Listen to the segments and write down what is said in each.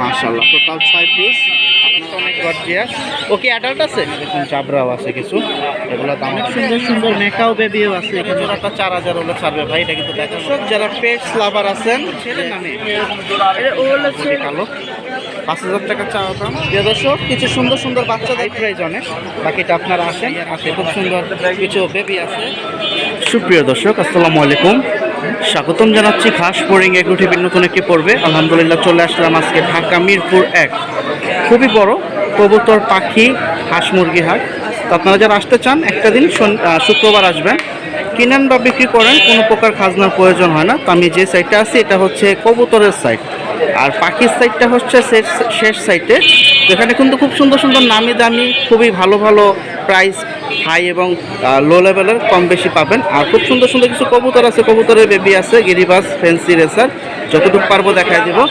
মাশাআল্লাহ। টোটাল ছয় পিস আপনার অনেক গর্জিয়াস ওকে অ্যাডাল্ট আছে? দেখুন চাবরাও আছে কিছু। এগুলো দাম অনেক সুন্দর সুন্দর। মেকাও বেবিও আছে এখানে। জোড়াটা চার হাজার হলে ছাড়বে ভাই এটা কিন্তু দেখা যারা পেটস লাভার আছেন নামে। কালো। পাঁচ হাজার টাকা চাওয়া দাম। প্রিয় দর্শক কিছু সুন্দর সুন্দর বাচ্চাদের প্রাইজ অনেক। বাকিটা আপনারা আসেন আসে। খুব সুন্দর কিছু বেবি আছে। সুপ্রিয় দর্শক আসসালামু আলাইকুম। স্বাগতম জানাচ্ছি খাস এক উঠে নতুন একটি পর্বে। আলহামদুলিল্লাহ চলে আসলাম আজকে ঢাকা মিরপুর এক। খুবই বড় কবুতর, পাখি, হাঁস মুরগি হাট। তো আপনারা যারা আসতে চান, একটা দিন শুক্রবার আসবেন। কিনেন বা বিক্রি করেন, কোনো প্রকার খাজনার প্রয়োজন হয় না। তো আমি যে সাইটটা আছি, এটা হচ্ছে কবুতরের সাইট আর পাখির সাইডটা হচ্ছে শেষ- সাইটে এখানে কিন্তু খুব সুন্দর সুন্দর নামি দামি, খুবই ভালো ভালো প্রাইস হাই এবং লো লেভেলের কম বেশি পাবেন। আর খুব সুন্দর সুন্দর কিছু কবুতর আছে, কবুতরের বেবি আছে, গিরিবাস ফেন্সি রেসার যতটুকু পারব দেখাই দিব।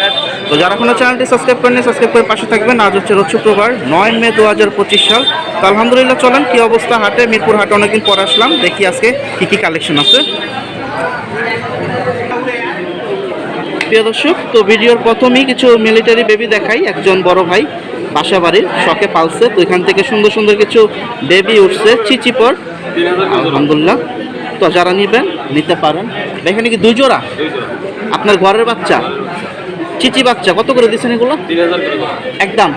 তো যারা এখনও চ্যানেলটি সাবস্ক্রাইব করেনি সাবস্ক্রাইব করে পাশে থাকবেন। আজ হচ্ছে রোজ শুক্রবার, নয় মে দু হাজার পঁচিশ সাল। তো আলহামদুলিল্লাহ, চলেন কী অবস্থা হাটে? মিরপুর হাটে অনেকদিন পর আসলাম। দেখি আজকে কী কী কালেকশন আছে। প্রিয় দর্শক, তো ভিডিওর প্রথমেই কিছু মিলিটারি বেবি দেখাই। একজন বড় ভাই, বাসা বাড়ির, শখে পালছে। তো এখান থেকে সুন্দর সুন্দর কিছু বেবি উঠছে চিচিপর আলহামদুলিল্লাহ। তো যারা নেবেন, নিতে পারেন। এখানে কি দুই জোড়া? আপনার ঘরের বাচ্চা? চিচি বাচ্চা, কত করে দিচ্ছেন এগুলো। একদম।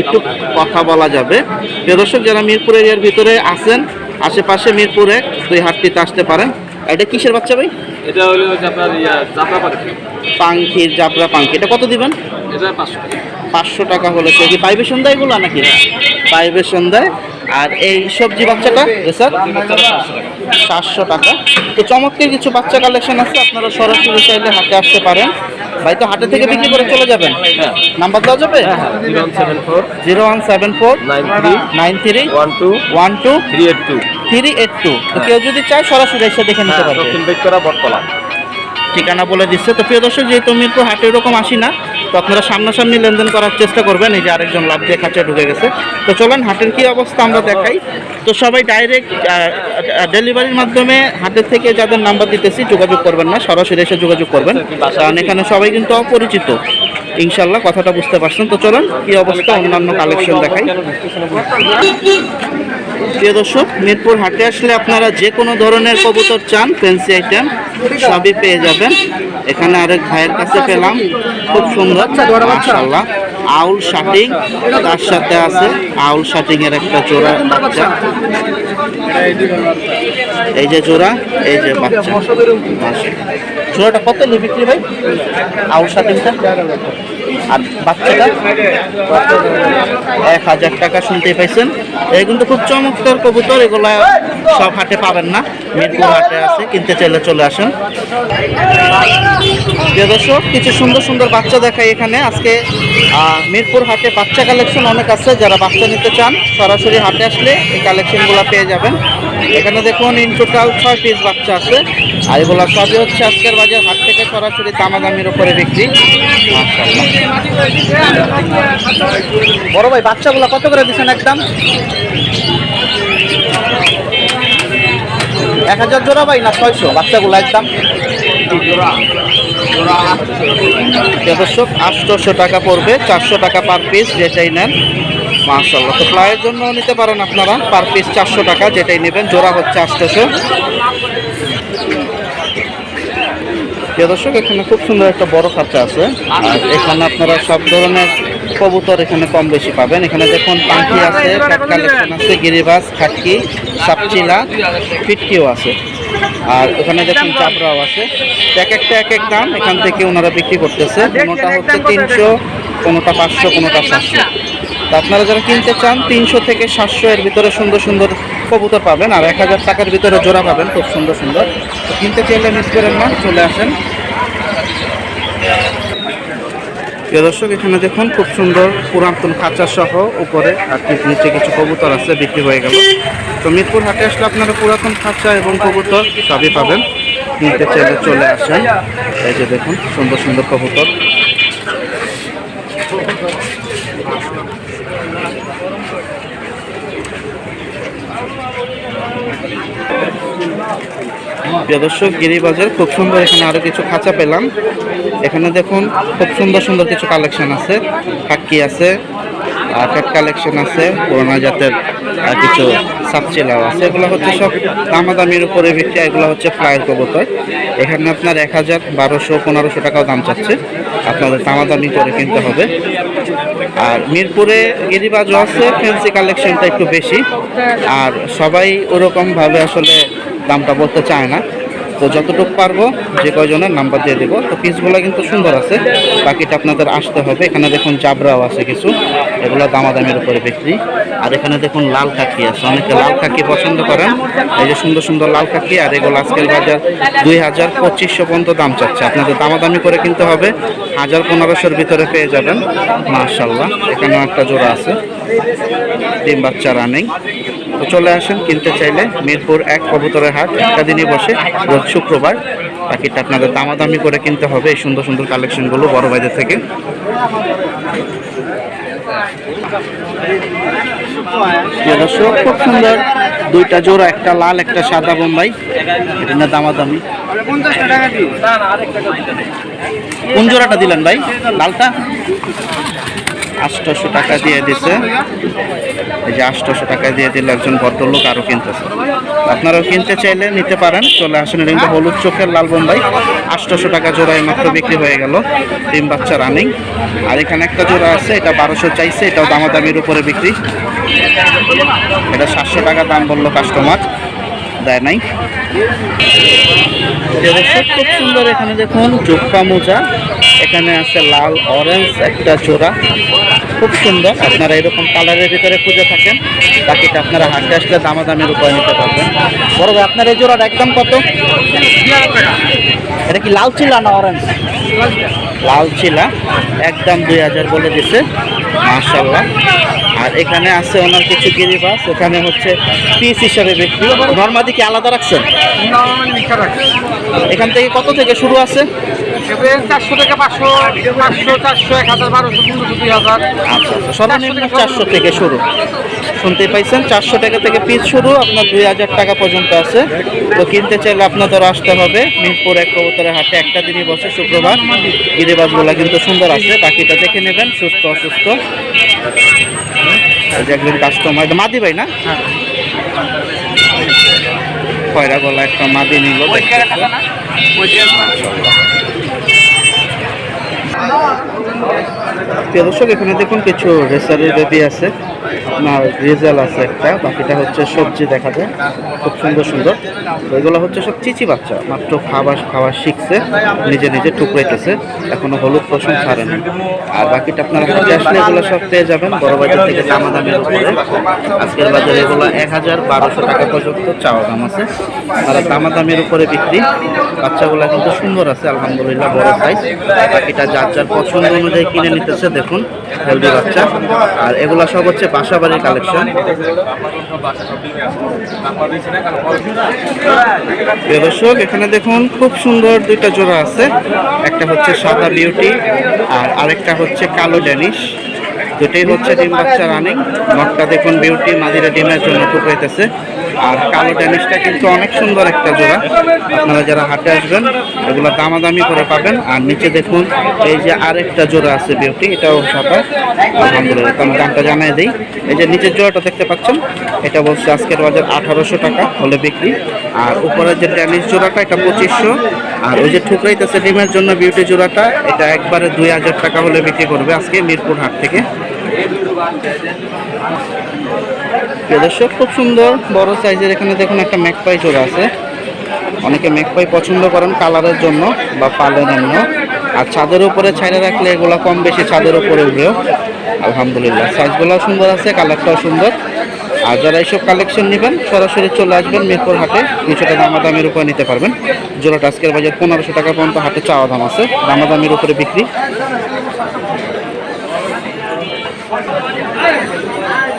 একটু কথা বলা যাবে। প্রিয় দর্শক, যারা মিরপুর এরিয়ার ভিতরে আছেন, আশেপাশে মিরপুরে দুই হাটটিতে আসতে পারেন। এটা কিসের বাচ্চা ভাই? এটা হলো আপনার ইয়া পাখি। পাঙ্খির জাবরা পাঙ্খি এটা কত দিবেন? এটা পাঁচশো টাকা। পাঁচশো টাকা হলে সে কি পাইবে সন্ধ্যা এগুলো নাকি? পাইবে সন্ধ্যায় আর এই সবজি বাচ্চাটা স্যার সাতশো টাকা। তো চমৎকার কিছু বাচ্চা কালেকশন আছে আপনারা সরাসরি চাইলে হাটে আসতে পারেন। ভাই তো হাটে থেকে বিক্রি করে চলে যাবেন? হ্যাঁ। নাম্বার দেওয়া যাবে? Zero one seven four zero one seven four nine three nine three one two one two three eight two. Three eight two. তো কেউ যদি চায় সরাসরি এসে দেখে নিতে পারবে। দক্ষিণ বেগতলা বটতলা। ঠিকানা বলে দিচ্ছে। তো প্রিয় দর্শক যেহেতু মিরপুর হাটে এরকম আসি না তো আপনারা সামনাসামনি লেনদেন করার চেষ্টা করবেন। এই যে আরেকজন লাভ দিয়ে খাঁচে ঢুকে গেছে। তো চলেন হাটের কি অবস্থা আমরা দেখাই। তো সবাই ডাইরেক্ট ডেলিভারির মাধ্যমে হাটের থেকে যাদের নাম্বার দিতেছি যোগাযোগ করবেন না। সরাসরি এসে যোগাযোগ করবেন। কারণ এখানে সবাই কিন্তু অপরিচিত। ইনশাল্লাহ কথাটা বুঝতে পারছেন। তো চলেন কি অবস্থা? অন্যান্য কালেকশন দেখাই। প্রিয় দর্শক মিরপুর হাটে আসলে আপনারা যে কোনো ধরনের কবুতর চান ফ্যান্সি আইটেম সবই পেয়ে যাবেন। এখানে আরেক ভাইয়ের কাছে পেলাম খুব সুন্দর মাশাআল্লাহ। আউল শাটিং তার সাথে আছে আউল শাটিং এর একটা জোড়া বাচ্চা। এই যে জোড়া এই যে বাচ্চা। জোড়াটা কত বিক্রি ভাই আউল শাটিংটা? আর বাচ্চাটা এক হাজার টাকা শুনতে পাইছেন। এই কিন্তু খুব চমৎকার কবুতর, এগুলা সব হাটে পাবেন না। মিরপুর হাটে আছে, কিনতে চাইলে চলে আসেন। দর্শক, কিছু সুন্দর সুন্দর বাচ্চা দেখায় এখানে। আজকে মিরপুর হাটে বাচ্চা কালেকশন অনেক আছে। যারা বাচ্চা নিতে চান, সরাসরি হাটে আসলে এই কালেকশনগুলো পেয়ে যাবেন। এখানে দেখুন ইন টোটাল ছয় পিস বাচ্চা আছে। আর এগুলো সবই হচ্ছে আজকের বাজার হাট থেকে সরাসরি দামাদামির উপরে বিক্রি। বড় ভাই, বাচ্চাগুলো কত করে দিচ্ছেন একদম? এক হাজার জোড়া ভাই না ছয়শো? বাচ্চাগুলো একদম? দর্শক, আটশোশো টাকা পড়বে, চারশো টাকা পার পিস যেটাই নেন। মাশাল্লাহ তো প্লায়ের জন্য নিতে পারেন আপনারা। পার পিস চারশো টাকা যেটাই নেবেন, জোড়া হচ্ছে আটশোশো। প্রিয় দর্শক, এখানে খুব সুন্দর একটা বড় খাঁচা আছে। আর এখানে আপনারা সব ধরনের কবুতর এখানে কম বেশি পাবেন। এখানে দেখুন, পাখি আছে আছে, গিরিবাস, খাটকি, সাপচিলা, ফিটকিও আছে। আর ওখানে দেখুন চাপড়াও আছে। এক একটা, এক এক দাম। এখান থেকে ওনারা বিক্রি করতেছে। কোনোটা হচ্ছে তিনশো, কোনোটা পাঁচশো, কোনোটা সাতশো। আপনারা যারা কিনতে চান, তিনশো থেকে সাতশো এর ভিতরে সুন্দর সুন্দর কবুতর পাবেন আর এক হাজার টাকার ভিতরে জোড়া পাবেন, খুব সুন্দর সুন্দর। তো কিনতে চাইলে মিস করেন না, চলে আসেন। প্রিয় দর্শক, এখানে দেখুন, খুব সুন্দর পুরাতন খাঁচা সহ উপরে আর নিচে কিছু কবুতর আছে, বিক্রি হয়ে গেল। তো মিরপুর হাটে আসলে আপনারা পুরাতন খাঁচা এবং কবুতর সবই পাবেন। কিনতে চাইলে চলে আসেন। এই যে দেখুন, সুন্দর সুন্দর কবুতর। প্রিয় দর্শক, গিরিবাজার, খুব সুন্দর এখানে আরও কিছু খাঁচা পেলাম। এখানে দেখুন, খুব সুন্দর সুন্দর কিছু কালেকশন আছে। হাক্কি আছে ফ্যাট কালেকশন আছে, পুরোনো জাতের কিছু সাপচিলাও আছে। এগুলো হচ্ছে সব দামাদামির উপরে ভিত্তি এগুলো হচ্ছে ফ্লাইয়ের কবুতর। এখানে আপনার এক হাজার বারোশো পনেরোশো টাকাও দাম চাচ্ছে। আপনাদের দামাদামি করে কিনতে হবে। আর মিরপুরে গিরিবাজও আছে ফ্যান্সি কালেকশনটা একটু বেশি। আর সবাই ওরকমভাবে আসলে দামটা বলতে চায় না। তো যতটুকু পারব যে কয়জনের নাম্বার দিয়ে দেবো। তো পিসগুলো কিন্তু সুন্দর আছে। বাকিটা আপনাদের আসতে হবে। এখানে দেখুন জাবরাও আছে কিছু। এগুলো দামাদামের উপরে বিক্রি। আর এখানে দেখুন লাল কাকি আছে। অনেকে লাল কাকি পছন্দ করেন। এই যে সুন্দর সুন্দর লাল কাকি আর এগুলো আজকের বাজার দুই হাজার পঁচিশশো পর্যন্ত দাম চাচ্ছে। আপনাদের দামাদামি করে কিনতে হবে। হাজার পনেরোশোর ভিতরে পেয়ে যাবেন। মার্শাল্লাহ এখানেও একটা জোড়া আছে। ডিম বাচ্চা রানিং তো চলে আসেন, কিনতে চাইলে মিরপুর এক কবুতরের হাট, একটা দিনই বসে রোজ শুক্রবার। পাখিটা আপনাদের দামাদামি করে কিনতে হবে এই সুন্দর সুন্দর কালেকশনগুলো বড় বাইদের থেকে। খুব সুন্দর দুইটা জোড়া, একটা লাল, একটা সাদা বোম্বাই। এটা না দামাদামি। কোন জোড়াটা দিলেন ভাই? লালটা? আটশোশো টাকা দিয়ে দিছে। এই যে আটশোশো টাকা দিয়ে দিলে একজন ভদ্রলোক আরও কিনতেছে। আপনারাও কিনতে চাইলে নিতে পারেন। চলে আসেন, এটা হলুদ চোখের লাল বোম্বাই। আটশোশো টাকা জোড়ায় মাত্র বিক্রি হয়ে গেল। তিন বাচ্চা রানিং আর এখানে একটা জোড়া আছে, এটা বারোশো চাইছে, এটাও দামাদামির উপরে বিক্রি। এটা সাতশো টাকা দাম বলল কাস্টমার দেয় নাই। খুব সুন্দর এখানে দেখুন জোফা মোজা। এখানে আছে লাল অরেঞ্জ একটা জোড়া। খুব সুন্দর। আপনারা এরকম কালারের ভিতরে খুঁজে থাকেন। বাকিটা আপনারা হাটে আসলে দামাদামের উপরে নিতে পারবেন। বড় ভাই, আপনার এই জোড়াটা একদম কত? এটা কি লাল চিলা না অরেঞ্জ লাল চিলা। একদম দুই হাজার বলে দিছে। মার্শাল্লাহ আর এখানে আছে ওনার কিছু গিরিবাস এখানে হচ্ছে পিস হিসাবে বিক্রি। নর্মাদি কি আলাদা রাখছেন? এখান থেকে কত থেকে শুরু আছে? চারশো থেকে পাঁচশো পাঁচশো চারশো এক হাজার বারোশো পনেরোশো দুই হাজার। আচ্ছা সর্বনিম্ন চারশো থেকে শুরু। শুনতে পাইছেন চারশো টাকা থেকে পিস শুরু আপনার দুই হাজার টাকা পর্যন্ত আছে। তো কিনতে চাইলে আপনাদের আসতে হবে। মিরপুর এক কবুতরের হাটে একটা দিনই বসে শুক্রবার। গিরিবাজগুলো কিন্তু সুন্দর আছে। বাকিটা দেখে নেবেন সুস্থ অসুস্থ। একজন কাস্টমার মাদি ভাই না? খয়রা গলা একটা মাদি নিল Yeah. প্রিয় দর্শক, এখানে দেখুন কিছু রেসারের বেবি আছে। আপনার রেজাল আছে একটা, বাকিটা হচ্ছে সবজি দেখা যায়। খুব সুন্দর সুন্দর। এগুলো হচ্ছে সব চিচি বাচ্চা, মাত্র খাবার, খাওয়া শিখছে, নিজে নিজে টুকরাইতেছে, এখনও হলুদ পশম ছাড়ে না আর বাকিটা আপনারা হাতে আসলে এগুলো সব পেয়ে যাবেন, বড় বাজার থেকে দামা দামের উপরে আজকের বাজারে এগুলো এক হাজার বারোশো টাকা পর্যন্ত চাওয়া দাম আছে। আর দামা দামের উপরে বিক্রি, বাচ্চাগুলো কিন্তু সুন্দর আছে, আলহামদুলিল্লাহ, বড় সাইজ বাকিটা যার যার পছন্দ অনুযায়ী কিনে নিতেছে দেখুন, হেলদি বাচ্চা। আর এগুলো সব হচ্ছে বাসাবাড়ির কালেকশন প্রিয় দর্শক, এখানে দেখুন, খুব সুন্দর দুইটা জোড়া আছে। একটা হচ্ছে সাদা বিউটি আর আরেকটা হচ্ছে কালো ড্যানিশ দুটোই হচ্ছে ডিম বাচ্চা রানিং নটটা দেখুন বিউটি মাদিরা ডিমের জন্য টুকরাইতেছে আর কালো ড্যানিশটা কিন্তু অনেক সুন্দর একটা জোড়া। আপনারা যারা হাটে আসবেন, এগুলো দামাদামি করে পাবেন। আর নিচে দেখুন, এই যে আরেকটা জোড়া আছে বিউটি, এটাও সাদা। আলহামদুলিল্লাহ আমি দামটা জানাই দিই। এই যে নিচের জোড়াটা দেখতে পাচ্ছেন, এটা বলছে আজকের বাজার আঠারোশো টাকা হলে বিক্রি। আর উপরের যে ড্যানিশ জোড়াটা, এটা পঁচিশশো। আর ওই যে ঠুকরাইতেছে ডিমের জন্য বিউটি জোড়াটা, এটা একবারে দুই হাজার টাকা হলে বিক্রি করবে আজকে মিরপুর হাট থেকে। দর্শক, খুব সুন্দর, বড় সাইজের এখানে দেখুন একটা ম্যাকপাই চলে আছে অনেকে ম্যাকপাই পছন্দ করেন কালারের জন্য বা পালের জন্য। আর ছাদের উপরে ছাইড়ে রাখলে এগুলো কম বেশি ছাদের উপরে উঠবেও আলহামদুলিল্লাহ সাইজগুলো সুন্দর আছে, কালারটাও সুন্দর। আর যারা এইসব কালেকশন নেবেন, সরাসরি চলে আসবেন মিরপুর হাটে। কিছুটা দামাদামির উপরে নিতে পারবেন। জোড়াটা আজকের বাজার পনেরোশো টাকা পর্যন্ত হাটে চাওয়া দাম আছে। দামাদামির উপরে বিক্রি।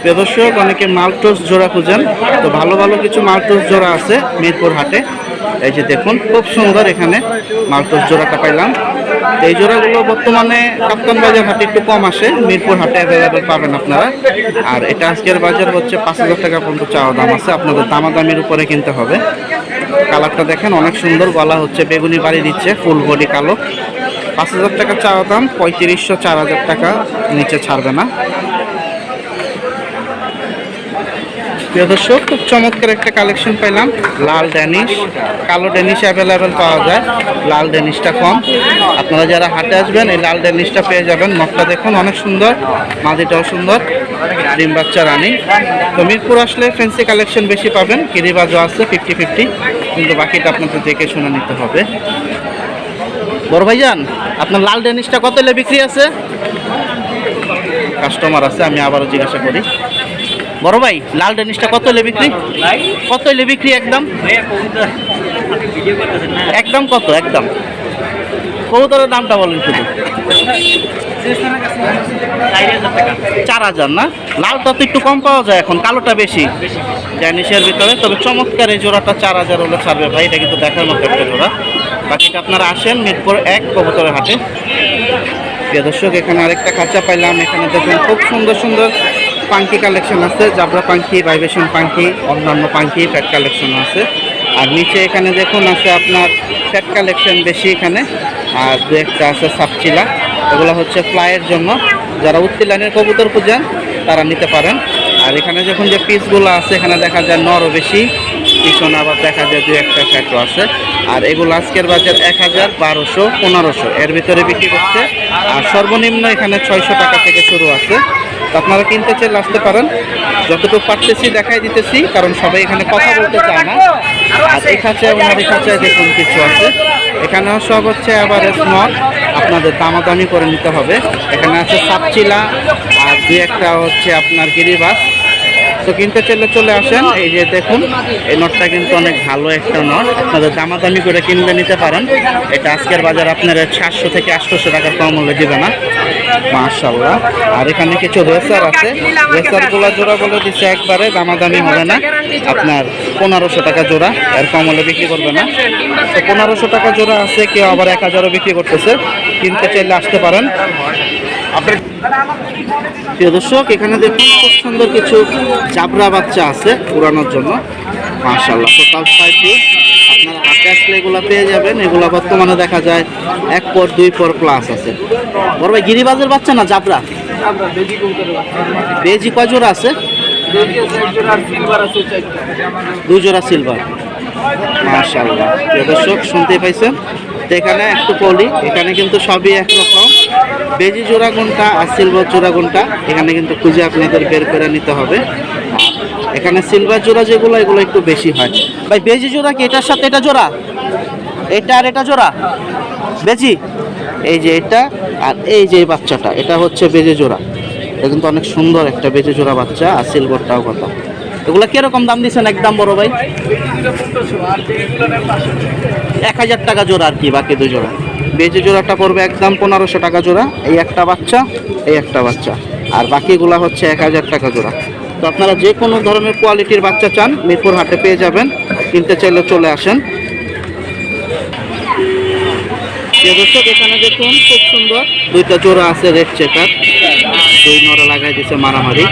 প্রিয় অনেকে মালটোস জোড়া খুঁজেন। তো ভালো ভালো কিছু মালটোস জোড়া আছে মিরপুর হাটে। এই যে দেখুন, খুব সুন্দর এখানে মালটোস জোড়াটা পাইলাম। এই জোড়াগুলো বর্তমানে কাপ্তান বাজার হাটে একটু কম আসে, মিরপুর হাটে অ্যাভেলেবেল পাবেন আপনারা। আর এটা আজকের বাজার হচ্ছে পাঁচ হাজার টাকা পর্যন্ত চাওয়া দাম আছে, আপনাদের দামাদামির উপরে কিনতে হবে। কালারটা দেখেন, অনেক সুন্দর গলা হচ্ছে, বেগুনি বাড়ি দিচ্ছে, ফুল বডি কালো। পাঁচ হাজার টাকা চাওয়া দাম, পঁয়ত্রিশশো, চার হাজার টাকা, নিচে ছাড়বে না। দর্শক, খুব চমৎকার একটা কালেকশন পেলাম লাল ড্যানিশ কালো ড্যানিশ অ্যাভেলেবেল পাওয়া যায়। লাল ড্যানিশটা কম। আপনারা যারা হাটে আসবেন, এই লাল ড্যানিশটা পেয়ে যাবেন। নখটা দেখুন, অনেক সুন্দর। মাদিটাও সুন্দর। ডিম বাচ্চা রানি। তো মিরপুর আসলে ফ্যান্সি কালেকশন বেশি পাবেন। কিরিবাজও আছে ফিফটি ফিফটি কিন্তু বাকিটা আপনাদের দেখে শুনে নিতে হবে। বড় ভাইজান, আপনার লাল ড্যানিশটা কত বিক্রি আছে? কাস্টমার আছে, আমি আবারও জিজ্ঞাসা করি। বড় ভাই, লাল ডেনিসটা কত এলে বিক্রি? কত এলে বিক্রি একদম? একদম কত? একদম। কবুতরের দামটা বলেন শুধু। চার হাজার না? লালটা তো একটু কম পাওয়া যায় এখন, কালোটা বেশি। ড্যানিশের ভিতরে, তবে চমৎকার এই জোড়াটা চার হাজার হলে ছাড়বে ভাই, এটা কিন্তু দেখার মতো একটা জোড়া। বাকিটা আপনারা আসেন মিরপুর এক কবুতরের হাটে। দর্শক, এখানে আরেকটা খাঁচা পাইলাম। এখানে দেখুন খুব সুন্দর সুন্দর পাঙ্কি কালেকশন আছে জাবরা পাঙ্কি ভাইবেশন পাঙ্কি অন্যান্য পাঙ্কি ফ্যাট কালেকশন আছে। আর নিচে এখানে দেখুন আছে আপনার ফ্যাট কালেকশন বেশি এখানে, আর দু একটা আছে সাপচিলা। এগুলো হচ্ছে ফ্লাইয়ের জন্য। যারা উত্তি লাইনের কবুতর খুঁজেন, তারা নিতে পারেন। আর এখানে যখন যে পিসগুলো আছে, এখানে দেখা যায় নরও বেশি, পিছনে আবার দেখা যায় দু একটা ফ্যাটও আছে। আর এগুলো আজকের বাজার এক হাজার বারোশো পনেরোশো। এর ভিতরে বিক্রি করছে আর সর্বনিম্ন এখানে ছয়শো টাকা থেকে শুরু আছে। আপনারা কিনতে চাইলে আসতে পারেন। যতটুকু পারতেছি দেখাই দিতেছি, কারণ সবাই এখানে কথা বলতে চায় না। আর এখানে ওনার খাঁচায় দেখুন কিছু আছে। এখানেও সব হচ্ছে আবার স্মল আপনাদের দামাদামি করে নিতে হবে। এখানে আছে সাপচিলা, আর দু একটা হচ্ছে আপনার গিরিবাস। তো কিনতে চাইলে চলে আসেন। এই যে দেখুন, এই নটটা কিন্তু অনেক ভালো একটা নট আপনাদের দামাদামি করে কিনলে নিতে পারেন। এটা আজকের বাজার আপনার সাতশো থেকে আটশোশো টাকার কম মূল্যে দিবে না। মার্শাল্লাহ আর এখানে কিছু রেসার আছে। রেসারগুলো জোড়া বলে দিচ্ছে একবারে দামাদামি হবে না। আপনার পনেরোশো টাকা জোড়া, এর কম হলে বিক্রি করবে না। তো পনেরোশো টাকা জোড়া আছে, কেউ আবার এক হাজারও বিক্রি করতেছে। কিনতে চাইলে আসতে পারেন। প্রিয় দর্শক এখানে দেখুন খুব সুন্দর কিছু জাবরা বাচ্চা আছে উড়ানোর জন্য। মার্শাল্লাহ টোটাল ছয় পিস আপনারা হাতে আসলে এগুলো পেয়ে যাবেন। এগুলো বর্তমানে দেখা যায় এক পর দুই পর প্লাস আছে। বড় ভাই গিরিবাজের বাচ্চা না জাবরা? বেজি কয় জোড়া আছে? দুই জোড়া সিলভার মাশাআল্লাহ। প্রিয় দর্শক শুনতে পাইছেন? তো এখানে একটু পলি, এখানে কিন্তু সবই একরকম। বেজি জোড়া কোনটা আর সিলভার জোড়া কোনটা এখানে কিন্তু খুঁজে আপনাদের বের করে নিতে হবে। এখানে সিলভার জোড়া যেগুলো, এগুলো একটু বেশি হয়। ভাই, বেজি জোড়া কি? এটার সাথে এটা জোড়া? এটা আর এটা জোড়া? বেজি? এই যে এটা আর এই যে বাচ্চাটা, এটা হচ্ছে বেজে জোড়া। এটা কিন্তু অনেক সুন্দর একটা বেজে জোড়া বাচ্চা, আর সিলভারটাও কথা এগুলো কীরকম দাম দিচ্ছেন একদম বড় ভাই? এক হাজার টাকা জোড়া আর কি, বাকি দুই জোড়া। বেজে জোড়াটা পড়বে একদম পনেরোশো টাকা জোড়া। এই একটা বাচ্চা, এই একটা বাচ্চা। আর বাকিগুলা হচ্ছে এক হাজার টাকা জোড়া। তো আপনারা যে কোনো ধরনের কোয়ালিটির বাচ্চা চান, মিরপুর হাটে পেয়ে যাবেন। কিনতে চাইলে চলে আসেন। এখানে দেখুন, খুব সুন্দর। দুইটা জোড়া আছে রেড চেকার দুই নরা লাগাই দিছে মারামারি।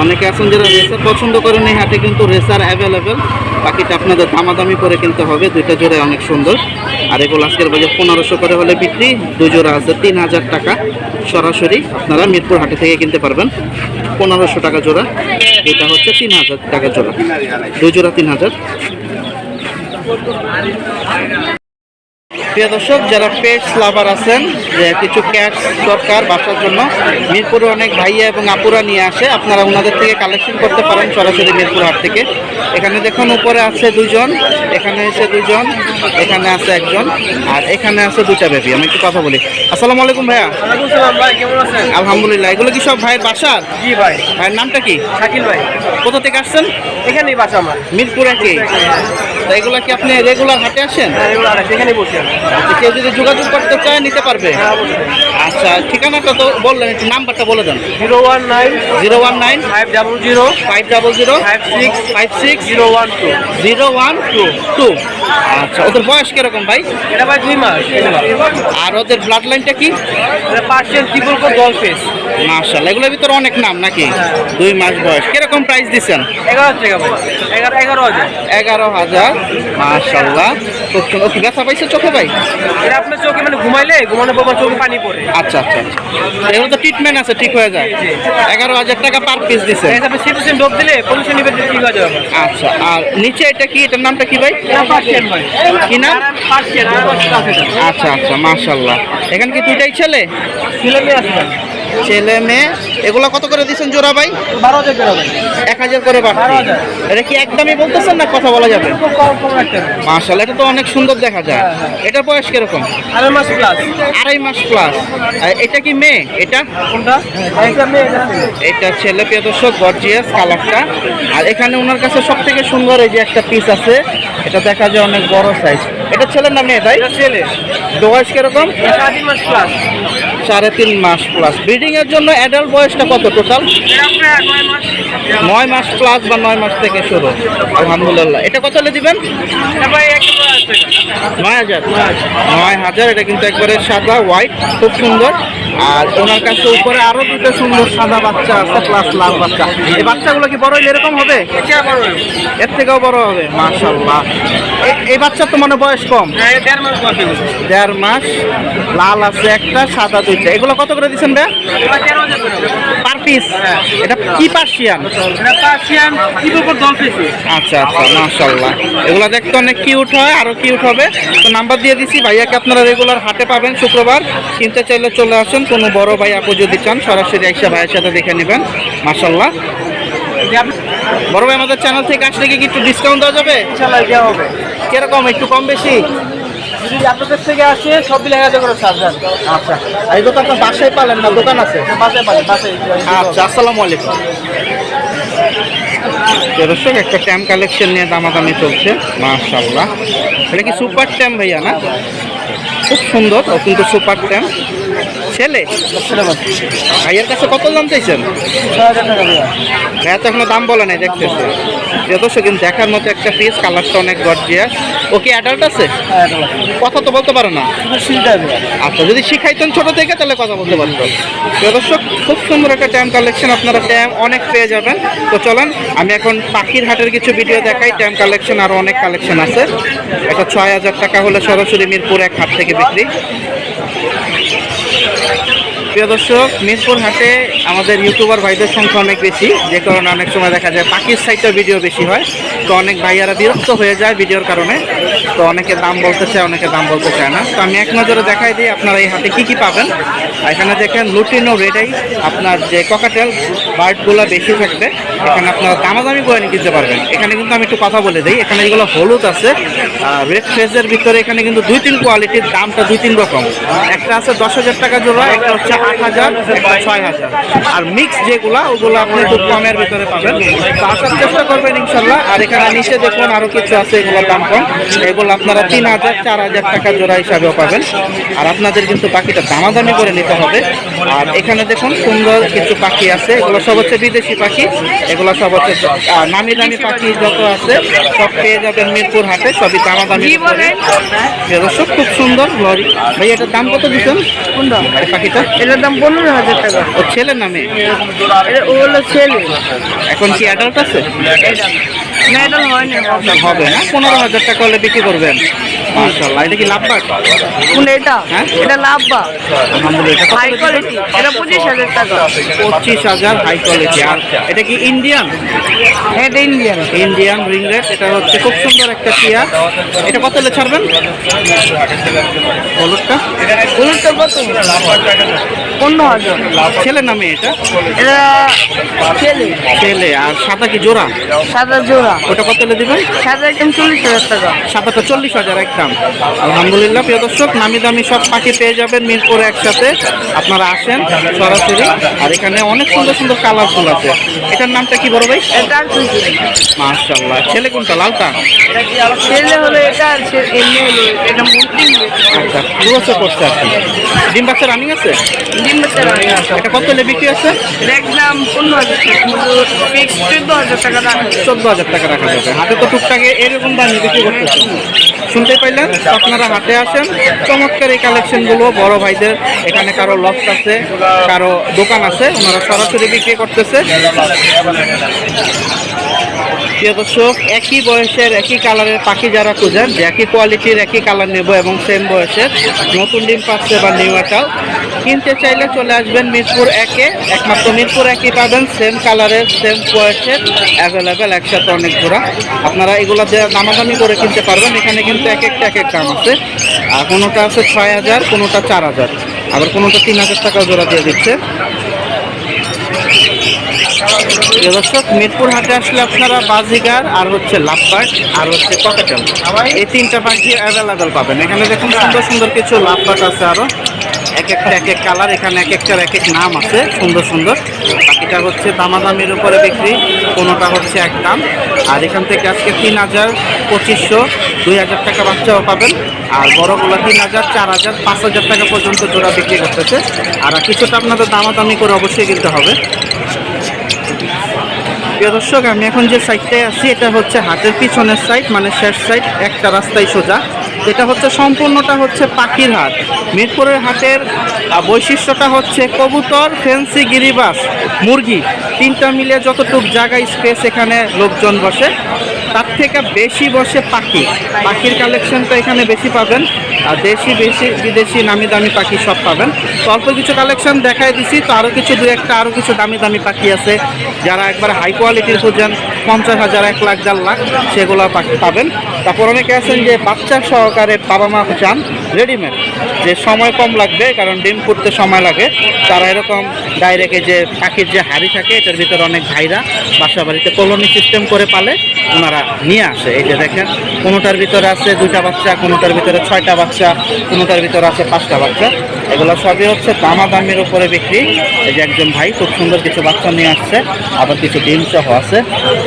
অনেকে আছেন যারা রেসার পছন্দ করেন এই হাটে কিন্তু রেসার অ্যাভেলেবেল বাকিটা আপনাদের দামাদামি করে কিনতে হবে, দুইটা জোড়া অনেক সুন্দর। আর এগুলো আজকের বাজার পনেরোশো করে হলে বিক্রি, দুই জোড়া আছে, তিন হাজার টাকা। সরাসরি আপনারা মিরপুর হাটে থেকে কিনতে পারবেন। পনেরোশো টাকা জোড়া, এটা হচ্ছে তিন হাজার টাকা জোড়া। দুই জোড়া তিন হাজার। প্রিয় দর্শক যারা পেটস লাভার আছেন যে কিছু ক্যাটস দরকার বাসার জন্য মিরপুরে অনেক ভাইয়া এবং আপুরা নিয়ে আসে আপনারা ওনাদের থেকে কালেকশন করতে পারেন সরাসরি মিরপুর হাট থেকে। এখানে দেখুন উপরে আছে দুজন এখানে এসে দুজন এখানে আছে একজন আর এখানে আছে দুটা বেবি আমি একটু কথা বলি। আসসালামু আলাইকুম ভাইয়া। আলহামদুলিল্লাহ এগুলো কি সব ভাইয়ের বাসার? জি ভাই। ভাইয়ের নামটা কি? শাকিল ভাই। কোথা থেকে আসছেন? এখানেই বাসা আমার। মিরপুরে কি তা এগুলো কি আপনি রেগুলার হাটে আসেন? সেখানেই বসে আচ্ছা, কেউ যদি যোগাযোগ করতে চায় নিতে পারবে? আচ্ছা ঠিকানাটা তো বললেন একটু নাম্বারটা বলে দেন। Zero one nine zero one nine five double zero five double zero five six five six zero one two zero one two. Two. আচ্ছা ওদের বয়স কীরকম ভাই? এটা ভাই দুই মাস। আর ওদের ব্লাড লাইনটা কি পার্সিয়ান ট্রিপল কোট ফেস এগুলোর ভিতরে অনেক নাম নাকি? দুই মাস বয়স। কীরকম প্রাইস দিচ্ছেন? এগারো হাজার। মার্শাল্লাহ খুব সুন্দর। কি ব্যথা পাইছে চোখে ভাই? এটা আপনার চোখে মানে ঘুমাইলে ঘুমানোর পর চোখে পানি পড়ে। আচ্ছা আচ্ছা আচ্ছা। এগুলো তো ট্রিটমেন্ট আছে ঠিক হয়ে যায়। এগারো হাজার টাকা পার পিস আপনি ডোপ দিলে পলিউশন নিবে ঠিক হয়ে যাবে। আচ্ছা আর নিচে এটা কি? এটার নামটা কি ভাই? পার্সিয়ান ভাই। কি নাম? পার্সিয়ান আচ্ছা আচ্ছা মার্শাল্লাহ এখানে কি দুইটাই ছেলে? ছেলে মেয়ে আছে ছেলে মেয়ে এগুলো কত করে দিচ্ছেন জোড়া ভাই? বারো হাজার করে এক হাজার করে এটা কি একদমই বলতেছেন না কথা বলা যাবে? মার্শাল এটা তো অনেক সুন্দর দেখা যায়। হ্যাঁ, হ্যাঁ। এটা বয়স কীরকম? আড়াই মাস প্লাস আড়াই মাস প্লাস এটা কি মেয়ে? এটা? কোনটা? এটা ছেলে। পেয়ে দর্শক গর্জিয়াস কালারটা আর এখানে ওনার কাছে সব থেকে সুন্দর এই যে একটা পিস আছে এটা দেখা যায় অনেক বড় সাইজ এটা ছেলের নাম মেয়ে এটা ছেলে বয়স কীরকম? সাড়ে তিন মাস প্লাস সাড়ে তিন মাস প্লাস ব্রিডিং এর জন্য অ্যাডাল্ট বয়সটা কত টোটাল নয় মাস প্লাস বা নয় মাস থেকে শুরু। আলহামদুলিল্লাহ। এটা কত দিবেন? ভাই নয় হাজার। নয় হাজার, এটা কিন্তু একবারে সাদা হোয়াইট খুব সুন্দর। আর ওনার কাছে উপরে আরও দুটো সুন্দর সাদা বাচ্চা আছে প্লাস লাল বাচ্চা। এই বাচ্চাগুলো কি বড় এরকম হবে? এর থেকেও বড় হবে মাশাল্লাহ এই- বাচ্চার তো মানে বয়স কম। দেড় মাস। লাল আছে একটা, সাদা দুইটা। এগুলো কত করে দিচ্ছেন বে পার পিস? এটা কি পার্সিয়ান? এটা পার্সিয়ান আচ্ছা আচ্ছা মাশাল্লাহ এগুলো দেখতে অনেক কিউট হয় আরও কিউট হবে। তো নাম্বার দিয়ে দিছি ভাইয়াকে আপনারা রেগুলার হাটে পাবেন শুক্রবার। কিনতে চাইলে চলে আসুন কোনো বড় ভাই আপু যদি চান সরাসরি একশো ভাইয়ের সাথে দেখে নেবেন মাশাল্লাহ বড় ভাই আমাদের চ্যানেল থেকে আসলে কি একটু ডিসকাউন্ট দেওয়া যাবে? ইনশাল্লাহ দেওয়া হবে। কীরকম একটু কম বেশি? যদি আপনাদের থেকে আসে সব মিলে এক হাজার করে চার্জ আচ্ছা। এই দোকান তো বাসায় পালেন না দোকান আছে? বাসায় পালেন বাসায়। আচ্ছা আসসালামু আলাইকুম। দর্শক একটা ট্যাম কালেকশন নিয়ে দামাদামি চলছে মাশাল্লাহ এটা কি সুপার ট্যাম ভাইয়া না? খুব সুন্দর অত্যন্ত কিন্তু সুপার ট্যাম। ছেলে? ভাইয়ের কাছে কত দাম চাইছেন? ভাইয়া তো এখনও দাম বলে নাই দেখতেছে। যে কিন্তু দেখার মতো একটা পিস কালারটা অনেক গর্জিয়াস ও কি অ্যাডাল্ট আছে? কথা তো বলতে পারে না। আচ্ছা যদি শিখাইতেন ছোট থেকে, তাহলে কথা বলতে পারতো। দর্শক, খুব সুন্দর একটা ট্যাম কালেকশন আপনারা ট্যাম অনেক পেয়ে যাবেন। তো চলেন, আমি এখন পাখির হাটের কিছু ভিডিও দেখাই। ট্যাম কালেকশন আরও অনেক কালেকশন আছে। এটা ছয় হাজার টাকা হলে সরাসরি মিরপুর এক হাট থেকে বিক্রি। প্রিয় দর্শক, মিরপুর হাটে আমাদের ইউটিউবার ভাইদের সংখ্যা অনেক বেশি, যে কারণে অনেক সময় দেখা যায় পাখির সাইডটা ভিডিও বেশি হয়। তো অনেক ভাইয়ারা বিরক্ত হয়ে যায় ভিডিওর কারণে। তো অনেকে দাম বলতে চায়, অনেকে দাম বলতে চায় না। তো আমি এক নজরে দেখাই দিই আপনারা এই হাটে কি কি পাবেন। এখানে দেখেন লুটিনো রেডাই, আপনার যে ককাটেল বার্ডগুলো বেশি থাকবে। এখানে আপনারা দামাদামি করে কিনতে পারবেন। এখানে কিন্তু আমি একটু কথা বলে দিই, এখানে যেগুলো হলুদ আছে। রেড ফেজের ভিতরে এখানে কিন্তু দুই তিন কোয়ালিটির দামটা দুই তিন রকম। একটা আছে দশ হাজার টাকা জোড়া, একটা হচ্ছে আট হাজার একটা ছয় হাজার। আর মিক্স যেগুলা ওগুলো আপনি খুব কমের ভিতরে পাবেন। তো আসার চেষ্টা করবেন ইনশাল্লাহ। আর এখানে নিচে দেখুন আরও কিছু আছে এগুলোর দাম কম। এগুলো আপনারা তিন হাজার চার হাজার টাকা জোড়া হিসাবেও পাবেন। আর আপনাদের কিন্তু পাখিটা দামাদামি করে নিতে হবে। আর এখানে দেখুন সুন্দর কিছু পাখি আছে। এগুলো সব হচ্ছে বিদেশি পাখি। এগুলো সব হচ্ছে নামি দামি পাখি যত আছে সব পেয়ে যাবেন মিরপুর হাটে। সবই দামাদামি দর্শক খুব সুন্দর। লরি। ভাই এটার দাম কত দিচ্ছেন? কোনটা পাখিটা এটার দাম পনেরো হাজার টাকা। ও ছেলের নামে? ও হলো ছেলে। এখন কি অ্যাডাল্ট আছে? না। এটা হয়নি হবে না? পনেরো হাজার টাকা হলে বিক্রি করবেন। এটা কি কোন এটা? হ্যাঁ? এটা লাভবা আলহামদুলিল্লাহ হাই কোয়ালিটি এটা পঁচিশ হাজার টাকা। পঁচিশ হাজার হাই কোয়ালিটি আর এটা কি ইন্ডিয়ান এটা ইন্ডিয়ান ইন্ডিয়ান এটা হচ্ছে খুব সুন্দর একটা টিয়া। এটা কত হলে ছাড়বেন? হলুদটা? হলুদটা কত? পনেরো হাজার। ছেলে নামে এটা? এটা ছেলে। ছেলে আর সাদা কি জোড়া? সাদা জোড়া। ওটা কত হলে দিবেন? সাদা একদম চল্লিশ হাজার টাকা। সাদাটা চল্লিশ হাজার একদম। আলহামদুলিল্লাহ প্রিয় দর্শক নামি দামি সব পাখি পেয়ে যাবেন মিরপুরে একসাথে। আপনারা আসেন সরাসরি। আর এখানে অনেক সুন্দর সুন্দর কালারফুল আছে। এটার নামটা কি বড় ভাই? মার্শাল্লাহ ছেলে কোনটা লালটা? ছেলে হলো এটা আর আচ্ছা দু বছর করছে আর ডিম বাচ্চা রানিং আছে? ডিম বাচ্চা। এটা কত বিক্রি আছে? একদম পনেরো হাজার টাকা। চোদ্দ হাজার টাকা। টাকা রাখা যাবে। হাতে তো টুকটাকে এরকম দামে বিক্রি করতেছে। শুনতে পাইলেন? আপনারা হাতে আসেন। চমৎকার এই কালেকশনগুলো বড় ভাইদের। এখানে কারও লফট আছে, কারও দোকান আছে, ওনারা সরাসরি বিক্রি করতেছে। প্রিয় একই বয়সের একই কালারের পাখি যারা খুঁজেন, যে একই কোয়ালিটির একই কালার নেব এবং সেম বয়সের, নতুন ডিম পাচ্ছে বা নিউ এটাল কিনতে চাইলে চলে আসবেন মিরপুর একে, একমাত্র মিরপুর একই পাবেন সেম কালারের সেম বয়সের অ্যাভেলেবেল একসাথে অনেক জোড়া আপনারা এগুলো দামাদামি করে কিনতে পারবেন, এখানে কিন্তু এক একটা এক এক দাম আছে। আর কোনোটা আছে ছয় হাজার, কোনোটা চার হাজার, আবার কোনোটা তিন হাজার টাকা জোড়া দিয়ে দিচ্ছে। দর্শক, মিরপুর হাটে আসলে আপনারা বাজিগার আর হচ্ছে লাভবার্ড আর হচ্ছে পকেটেল এই তিনটা পাখি অ্যাভেলেবেল পাবেন। এখানে দেখুন সুন্দর সুন্দর কিছু লাভবার্ড আছে আরও। এক একটা, এক এক কালার এখানে এক একটার এক এক নাম আছে। সুন্দর সুন্দর। বাকিটা হচ্ছে দামাদামির উপরে বিক্রি, কোনোটা হচ্ছে এক দাম। আর এখান থেকে আজকে তিন হাজার পঁচিশশো দুই হাজার টাকা বাচ্চাও পাবেন। আর বড়গুলো তিন হাজার, চার হাজার, পাঁচ হাজার টাকা পর্যন্ত জোড়া বিক্রি করতেছে। আর কিছুটা আপনাদের দামাদামি করে অবশ্যই কিনতে হবে। প্রিয় দর্শক, আমি এখন যে সাইডটায় আসি এটা হচ্ছে হাতের পিছনের সাইড মানে শেষ সাইড একটা রাস্তায় সোজা। এটা হচ্ছে সম্পূর্ণটা হচ্ছে পাখির হাট। মিরপুরের হাটের বৈশিষ্ট্যটা হচ্ছে কবুতর ফেন্সি গিরিবাস, মুরগি, তিনটা মিলে যতটুক জায়গায় স্পেস এখানে লোকজন বসে, তার থেকে বেশি বসে পাখি। পাখির কালেকশনটা এখানে বেশি পাবেন, আর দেশি, বেশি, বিদেশি নামি দামি পাখি সব পাবেন। তো অল্প কিছু কালেকশন দেখাই দিছি, তো আরও কিছু, দু একটা আরও কিছু দামি দামি পাখি আছে, যারা একবার হাই কোয়ালিটির খুঁজেন, পঞ্চাশ হাজার, এক লাখ, দেড় লাখ, সেগুলো পাখি পাবেন। তারপর অনেকে আছেন যে বাচ্চা সহকারে বাবা মা চান। রেডিমেড যে সময় কম লাগবে, কারণ ডিম করতে সময় লাগে। তারা এরকম ডাইরেক্টে যে পাখির যে হাড়ি থাকে, এটার ভিতরে অনেক ভাইরা বাসা বাড়িতে কলোনি সিস্টেম করে পালে, ওনারা নিয়ে আসে। এই যে দেখেন, কোনোটার ভিতরে আছে দুইটা বাচ্চা, কোনোটার ভিতরে ছয়টা বাচ্চা, কোনোটার ভিতরে আছে পাঁচটা বাচ্চা। এগুলো সবই হচ্ছে দামাদামির উপরে বিক্রি। এই যে একজন ভাই খুব সুন্দর কিছু বাচ্চা নিয়ে আসছে, আবার কিছু ডিম সহ আছে।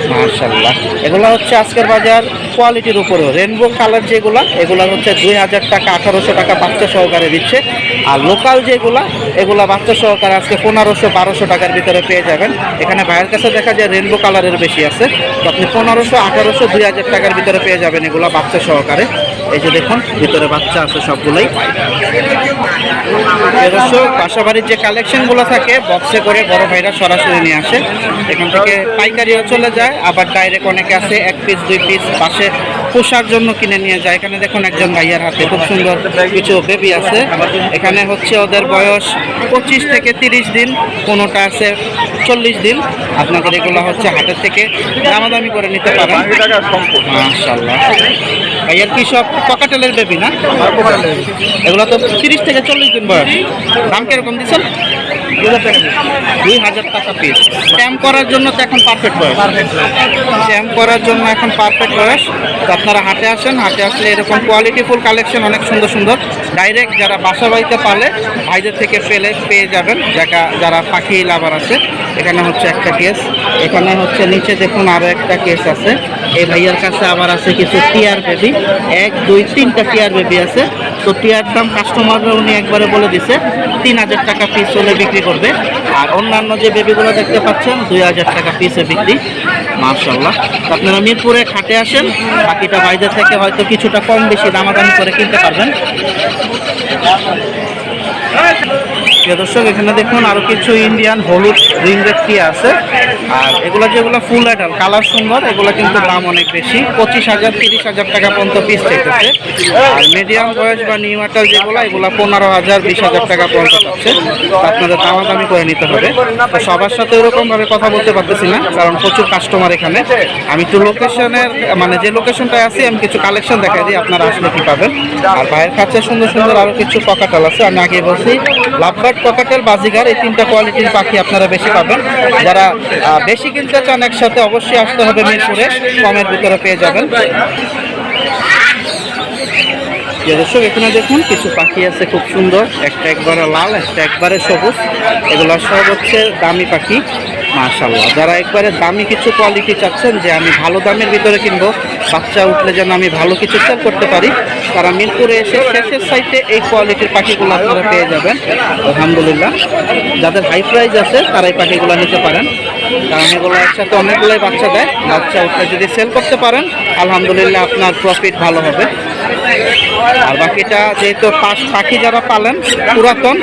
মার্শাল্লাহ এগুলো হচ্ছে আজকের বাজার কোয়ালিটির উপরেও। রেনবো কালার যেগুলো এগুলো হচ্ছে দুই হাজার টাকা আঠারোশো টাকা বাচ্চা সহকারে দিচ্ছে। আর লোকাল যেগুলা, এগুলা বাচ্চা সহকারে আজকে পনেরোশো, বারোশো টাকার ভিতরে পেয়ে যাবেন। এখানে ভাইয়ের কাছে দেখা যায় রেনবো কালারের বেশি আছে। তো আপনি পনেরোশো, আঠারোশো, দুই হাজার টাকার ভিতরে পেয়ে যাবেন এগুলা বাচ্চা সহকারে। এই যে দেখুন, ভিতরে বাচ্চা আছে সবগুলোই। দর্শক বাসাবাড়ির যে কালেকশনগুলো থাকে বক্সে করে বড় ভাইরা সরাসরি নিয়ে আসে। এখান থেকে পাইকারিও চলে যায় আবার ডাইরেক্ট অনেকে আছে এক পিস দুই পিস পাশে পোষার জন্য কিনে নিয়ে যায়। এখানে দেখুন একজন ভাইয়ার হাতে খুব সুন্দর কিছু বেবি আছে। এখানে হচ্ছে ওদের বয়স পঁচিশ থেকে তিরিশ দিন কোনোটা আছে চল্লিশ দিন। আপনাদের এগুলো হচ্ছে হাটের থেকে দামাদামি করে নিতে পারেন। মাশাল্লাহ ভাইয়ার কি সব পকাটেলের বেবি না? এগুলো তো তিরিশ থেকে চল্লিশ দিন বয়স দাম কীরকম দিচ্ছেন? দুই হাজার টাকা পিস স্ট্যাম্প করার জন্য তো এখন পারফেক্ট বয়স। স্ট্যাম্প করার জন্য এখন পারফেক্ট বয়স। তো আপনারা হাটে আসেন, হাটে আসলে এরকম কোয়ালিটি ফুল কালেকশন অনেক সুন্দর সুন্দর। ডাইরেক্ট যারা বাসা বাড়িতে পালে, ভাইদের থেকে পেলে পেয়ে যাবেন। যারা যারা পাখি লাভার আছে, এখানে হচ্ছে একটা কেস এখানে হচ্ছে নিচে দেখুন আরও একটা কেস আছে। এই ভাইয়ার কাছে আবার আছে কিছু টিয়ার বেবি এক, দুই, তিনটা টিয়ার বেবি আছে। তো টিয়ার দাম কাস্টমাররা উনি একবারে বলে দিছে, তিন হাজার টাকা পিস হলে বিক্রি করবে। আর অন্যান্য যে বেবিগুলো দেখতে পাচ্ছেন, দুই হাজার টাকা পিসে বিক্রি। মার্শাল্লাহ আপনারা মিরপুরে খাটে আসেন, বাকিটা বাইরে থেকে হয়তো কিছুটা কম বেশি দামাদামি করে কিনতে পারবেন। দর্শক, এখানে দেখুন আরও কিছু ইন্ডিয়ান হলুদ রিং রেট আছে। আর এগুলো যেগুলো ফুল অ্যাডাল কালার সুন্দর, এগুলো কিন্তু দাম অনেক বেশি। পঁচিশ হাজার, তিরিশ হাজার টাকা পর্যন্ত পিস চাইতেছে। আর মিডিয়াম বয়স বা নিউ অ্যাডাল যেগুলো, এগুলো পনেরো হাজার, বিশ হাজার টাকা পর্যন্ত পাচ্ছে তো আপনাদের দামাদামি করে নিতে হবে। তো সবার সাথে ওরকম ভাবে কথা বলতে পারতেছি না, কারণ প্রচুর কাস্টমার এখানে। আমি একটু লোকেশনের মানে যে লোকেশনটায় আছি, আমি কিছু কালেকশন দেখাই দিই, আপনারা আসলে কি পাবেন। আর ভাইয়ের কাছে সুন্দর সুন্দর আরও কিছু পকাটাল আছে, আমি আগে বলছি লাভবার্ড পকাটেল বাজিগার, এই তিনটা কোয়ালিটির পাখি আপনারা বেশি পাবেন। যারা বেশি কিনতে চান একসাথে অবশ্যই আসতে হবে মিরপুরে, কমের ভিতরে পেয়ে যাবেন। দর্শক, এখানে দেখুন, কিছু পাখি আছে খুব সুন্দর। একটা একবারে লাল, একটা একবারে সবুজ। এগুলো সব হচ্ছে দামি পাখি মাশাল্লাহ যারা একবারে দামি কিছু কোয়ালিটি চাচ্ছেন যে আমি ভালো দামের ভিতরে কিনবো, বাচ্চা উঠলে যেন আমি ভালো কিছু সেল করতে পারি, তারা মিরপুরে এসে শেষের সাইডে এই কোয়ালিটির পাখিগুলো আপনারা পেয়ে যাবেন। আলহামদুলিল্লাহ। যাদের হাই প্রাইস আছে, তারা এই পাখিগুলো নিতে পারেন। কারণ এগুলো একসাথে অনেকগুলোই বাচ্চা দেয়। বাচ্চা উঠলে যদি সেল করতে পারেন, আলহামদুলিল্লাহ আপনার প্রফিট ভালো হবে। আর বাকিটা যেহেতু পাশ পাখি যারা পালেন, পুরাতন,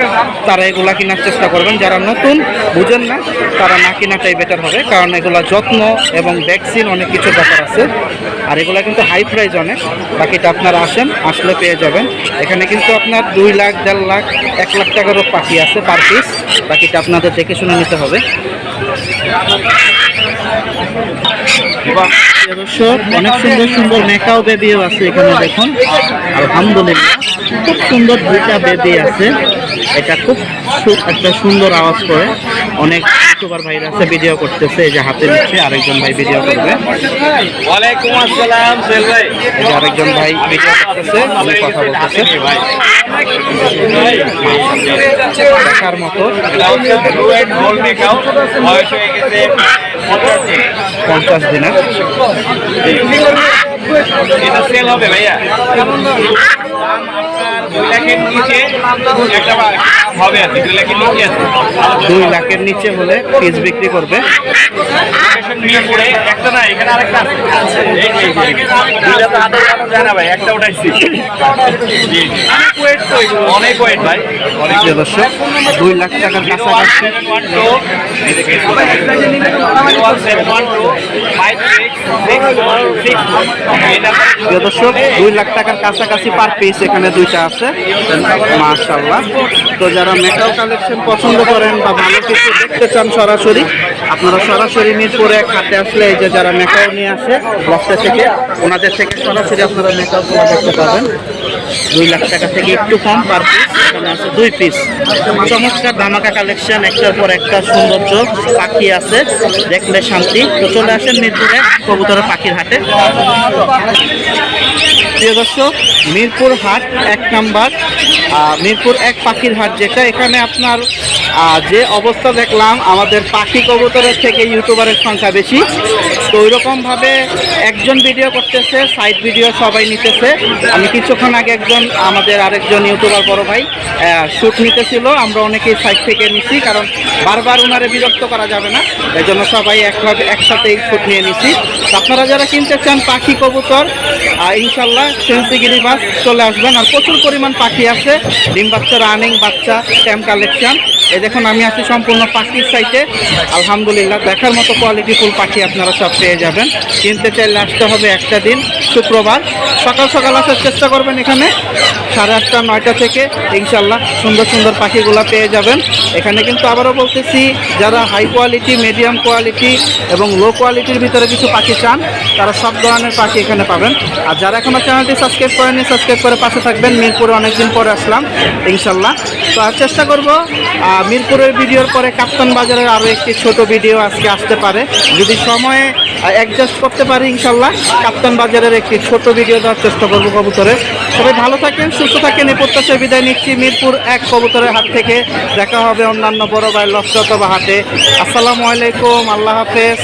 তারা এগুলা কেনার চেষ্টা করবেন। যারা নতুন, বুঝেন না, তারা না কেনাটাই বেটার হবে, কারণ এগুলা যত্ন এবং ভ্যাকসিন অনেক কিছু ব্যাপার আছে। আর এগুলা কিন্তু হাই প্রাইস অনেক। বাকিটা আপনারা আসেন, আসলে পেয়ে যাবেন। এখানে কিন্তু আপনার দুই লাখ, দেড় লাখ, এক লাখ টাকারও পাখি আছে পার পিস বাকিটা আপনাদের দেখে শুনে নিতে হবে। দর্শক অনেক সুন্দর সুন্দর মেকাও বেবিও আছে এখানে দেখুন। আলহামদুলিল্লাহ খুব সুন্দর দুইটা বেবি আছে। এটা খুব একটা সুন্দর আওয়াজ করে। অনেক ইউটিউবার ভাইরা আছে ভিডিও করতেছে এই যে হাতে নিচ্ছে আরেকজন ভাই ভিডিও করবে। ওয়ালাইকুম আসসালাম সেল ভাই। আরেকজন ভাই ভিডিও করতেছে আমি কথা বলতেছে। দেখার মতো। এটা হচ্ছে ব্লু এন্ড গোল্ড মেকাও। বয়স হয়ে গেছে পঞ্চাশ দিনের এটা সেল হবে ভাইয়া। দুই লাখের নিচে একটা হবে আর দুই লাখের নিচে দুই লাখের নিচে হলে পিস বিক্রি করবে। মিরপুরে একটা না এখানে আরেকটা আছে। দুইটা তো হাতে উঠানো যায় না ভাই একটা উঠাইছি। অনেক ওয়েট ভাই অনেক দর্শক দুই লাখ টাকার কাছাকাছি। দর্শক দুই লাখ টাকার কাছাকাছি পার পিস এখানে দুইটা আছে। মাশাল্লাহ তো যারা মেটাল কালেকশন পছন্দ করেন বা ভালো কিছু দেখতে চান সরাসরি, আপনারা সরাসরি মিরপুরে এক হাতে আসলে এই যে যারা মেকাও নিয়ে আসে বক্সা থেকে, ওনাদের থেকে সরাসরি আপনারা মেকাও দেখতে পাবেন। দুই লাখ টাকা থেকে একটু কম পার পিস এখানে আছে দুই পিস চমৎকার ধামাকা কালেকশন একটার পর একটা সৌন্দর্য, পাখি আছে, দেখলে শান্তি। তো চলে আসেন মিরপুরে, কবুতরের পাখির হাটে। প্রিয় দর্শক, মিরপুর হাট এক নাম্বার। মিরপুর এক পাখির হাট যেটা। এখানে আপনার যে অবস্থা দেখলাম, আমাদের পাখি কবুতরের থেকে ইউটিউবারের সংখ্যা বেশি। তো ওইরকমভাবে একজন ভিডিও করতেছে সাইড ভিডিও সবাই নিতেছে। আমি কিছুক্ষণ আগে একজন, আমাদের আরেকজন ইউটিউবার বড় ভাই শ্যুট নিতেছিল, আমরা অনেকেই সাইড থেকে নিছি, কারণ বারবার ওনারে বিরক্ত করা যাবে না এই জন্য সবাই একভাবে, একসাথেই শ্যুট নিয়ে নিছি। আপনারা যারা কিনতে চান পাখি কবুতর ইনশাল্লাহ সেন্সিগিরি বাস চলে আসবেন, আর প্রচুর পরিমাণ পাখি আছে, ডিম বাচ্চা রানিং বাচ্চা ট্যাম কালেকশন এই দেখুন আমি আছি সম্পূর্ণ পাখির সাইটে। আলহামদুলিল্লাহ দেখার মতো কোয়ালিটি ফুল পাখি আপনারা সব পেয়ে যাবেন। কিনতে চাইলে আসতে হবে একটা দিন শুক্রবার। সকাল সকাল আসার চেষ্টা করবেন এখানে। সাড়ে আটটা নয়টা থেকে ইনশাল্লাহ সুন্দর সুন্দর পাখিগুলো পেয়ে যাবেন। এখানে কিন্তু আবারও বলতেছি যারা হাই কোয়ালিটি মিডিয়াম কোয়ালিটি এবং লো কোয়ালিটির ভিতরে কিছু পাখি চান তারা সব ধরনের পাখি এখানে পাবেন। আর যারা এখনও চ্যানেলটি সাবস্ক্রাইব করেনি সাবস্ক্রাইব করে পাশে থাকবেন। মিরপুরে অনেকদিন পরে আসলাম ইনশাল্লাহ। তো আর চেষ্টা করব আহ, মিরপুরের ভিডিওর পরে কাপ্তান বাজারের আরও একটি ছোট ভিডিও আজকে আসতে পারে। যদি সময়ে অ্যাডজাস্ট করতে পারি ইনশাল্লাহ, কাপ্তান বাজারের একটি ছোট ভিডিও দেওয়ার চেষ্টা করব কবুতরের। সবাই ভালো থাকেন, সুস্থ থাকেন। এই প্রত্যাশায় বিদায় নিচ্ছি মিরপুর এক কবুতরের হাত থেকে। দেখা হবে অন্যান্য বড় ভাই লক্ষ্য অথবা হাটে। আসসালামু আলাইকুম, আল্লাহ হাফেজ।